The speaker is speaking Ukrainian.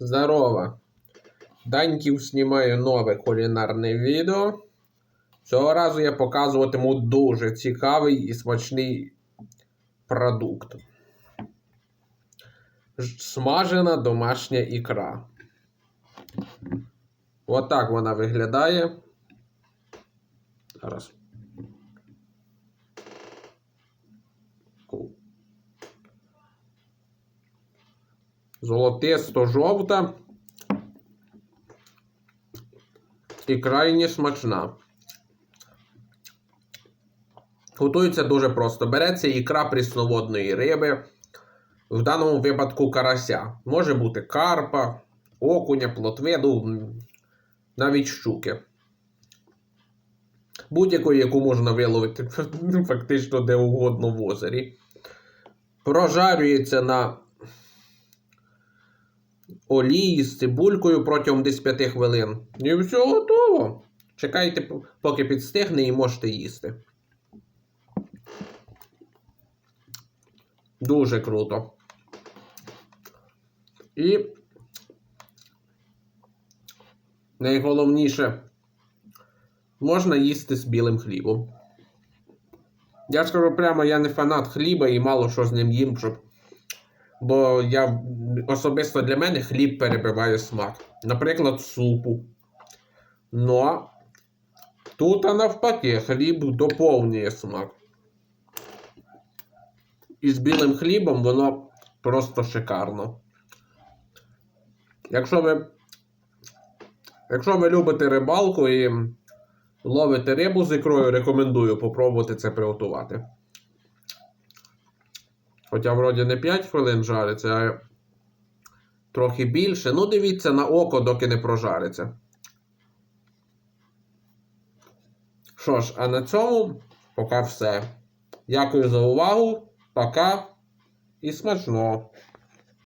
Здорово! Даньків знімає нове кулінарне відео. Цього разу я показуватиму дуже цікавий і смачний продукт. Смажена домашня ікра. Отак вона виглядає. Зараз. Золотисто-жовта і крайні смачна. Готується дуже просто. Береться ікра прісноводної риби, в даному випадку карася. Може бути карпа, окуня, плотвиду, навіть щуки. Будь-якої, яку можна виловити фактично де угодно в озері. Прожарюється на олії з цибулькою протягом десь 5 хвилин. І все готово. Чекайте, поки підстигне і можете їсти. Дуже круто. І найголовніше можна їсти з білим хлібом. Я скажу прямо, я не фанат хліба і мало що з ним їм, щоб. Бо я особисто для мене хліб перебиває смак. Наприклад, супу. Но тут а навпаки хліб доповнює смак. І з білим хлібом воно просто шикарно. Якщо ви. Якщо ви любите рибалку і ловите рибу з ікрою, рекомендую попробувати це приготувати. Хоча вроді не 5 хвилин жариться, а трохи більше. Ну, дивіться на око, доки не прожариться. Що ж, а на цьому поки все. Дякую за увагу. Пока і смачного!